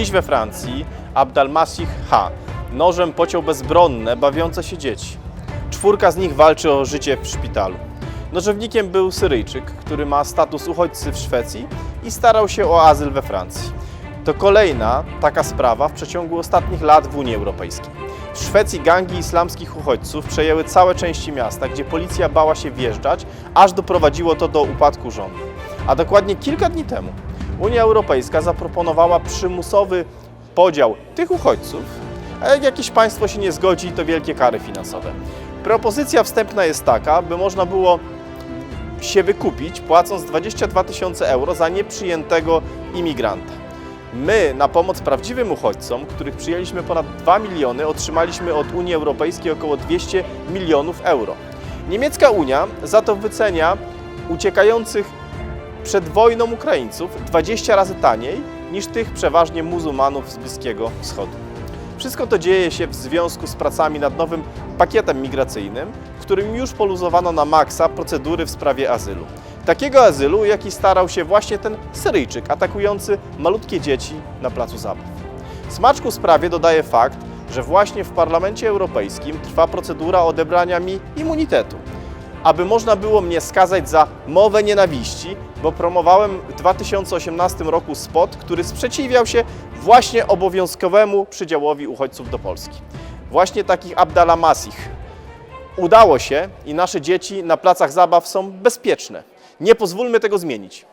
Dziś we Francji Abdalmasih H. nożem pociął bezbronne, bawiące się dzieci. Czwórka z nich walczy o życie w szpitalu. Nożownikiem był Syryjczyk, który ma status uchodźcy w Szwecji i starał się o azyl we Francji. To kolejna taka sprawa w przeciągu ostatnich lat w Unii Europejskiej. W Szwecji gangi islamskich uchodźców przejęły całe części miasta, gdzie policja bała się wjeżdżać, aż doprowadziło to do upadku rządu. A dokładnie kilka dni temu Unia Europejska zaproponowała przymusowy podział tych uchodźców, a jak jakieś państwo się nie zgodzi, to wielkie kary finansowe. Propozycja wstępna jest taka, by można było się wykupić, płacąc 22 tysiące euro za nieprzyjętego imigranta. My na pomoc prawdziwym uchodźcom, których przyjęliśmy ponad 2 miliony, otrzymaliśmy od Unii Europejskiej około 200 milionów euro. Niemiecka Unia za to wycenia uciekających przed wojną Ukraińców 20 razy taniej niż tych przeważnie muzułmanów z Bliskiego Wschodu. Wszystko to dzieje się w związku z pracami nad nowym pakietem migracyjnym, którym już poluzowano na maksa procedury w sprawie azylu. Takiego azylu, jaki starał się właśnie ten Syryjczyk atakujący malutkie dzieci na placu zabaw. Smaczku sprawie dodaje fakt, że właśnie w Parlamencie Europejskim trwa procedura odebrania mi immunitetu, aby można było mnie skazać za mowę nienawiści, bo promowałem w 2018 roku spot, który sprzeciwiał się właśnie obowiązkowemu przydziałowi uchodźców do Polski. Właśnie takich Abdallah Masih. Udało się i nasze dzieci na placach zabaw są bezpieczne. Nie pozwólmy tego zmienić.